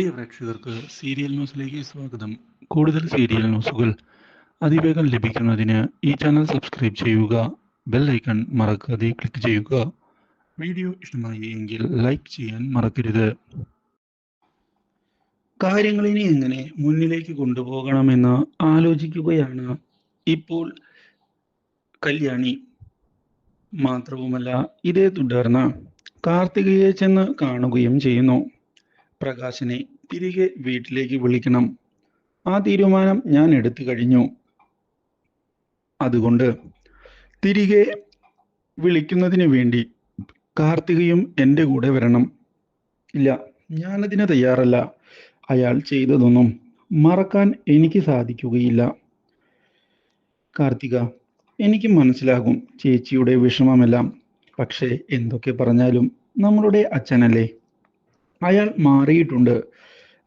പ്രിയ പ്രേക്ഷകർക്ക് സീരിയൽ ന്യൂസിലേക്ക് സ്വാഗതം. കൂടുതൽ സീരിയൽ ന്യൂസുകൾ അതിവേഗം ലഭിക്കുന്നതിന് ഈ ചാനൽ സബ്സ്ക്രൈബ് ചെയ്യുക ബെൽ ഐക്കൺ മറക്കാതെ ക്ലിക്ക് ചെയ്യുക. വീഡിയോ ഇഷ്ടമായി എങ്കിൽ ലൈക്ക് ചെയ്യാൻ മറക്കരുത്. കാര്യങ്ങളിനെ എങ്ങനെ മുന്നിലേക്ക് കൊണ്ടുപോകണമെന്ന് ആലോചിക്കുകയാണ് ഇപ്പോൾ കല്യാണി. മാത്രവുമല്ല ഇതേ തുടർന്ന് കാർത്തികയെ ചെന്ന് കാണുകയും ചെയ്യുന്നു. പ്രകാശനെ തിരികെ വീട്ടിലേക്ക് വിളിക്കണം. ആ തീരുമാനം ഞാൻ എടുത്തു കഴിഞ്ഞു. അതുകൊണ്ട് തിരികെ വിളിക്കുന്നതിന് വേണ്ടി കാർത്തികയും എന്റെ കൂടെ വരണം. ഇല്ല ഞാനതിന് തയ്യാറല്ല. അയാൾ ചെയ്തതൊന്നും മറക്കാൻ എനിക്ക് സാധിക്കുകയില്ല. കാർത്തിക എനിക്ക് മനസ്സിലാകും ചേച്ചിയുടെ വിഷമമെല്ലാം. പക്ഷേ എന്തൊക്കെ പറഞ്ഞാലും നമ്മളുടെ അച്ഛനല്ലേ? അയാൾ മാറിയിട്ടുണ്ട്.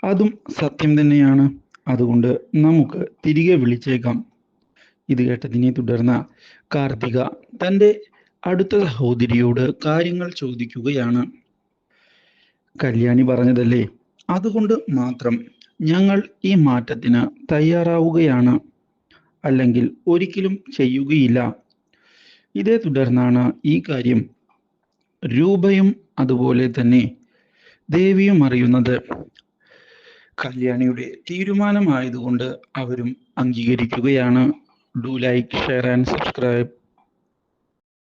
അതും സത്യം തന്നെയാണ്. അതുകൊണ്ട് നമുക്ക് തിരികെ വിളിച്ചേക്കാം. ഇത് കേട്ടതിനെ തുടർന്ന് കാർത്തിക തന്റെ അടുത്ത സഹോദരിയോട് കാര്യങ്ങൾ ചോദിക്കുകയാണ്. കല്യാണി പറഞ്ഞതല്ലേ? അതുകൊണ്ട് മാത്രം ഞങ്ങൾ ഈ മാറ്റത്തിന് തയ്യാറാവുകയാണ്. അല്ലെങ്കിൽ ഒരിക്കലും ചെയ്യുകയില്ല. ഇതേ തുടർന്നാണ് ഈ കാര്യം. രൂപയും അതുപോലെ തന്നെ ദേവിയും അറിയുന്നത് കല്യാണിയുടെ തീരുമാനമായതുകൊണ്ട് അവരും അംഗീകരിക്കുകയാണ്. Do like share and subscribe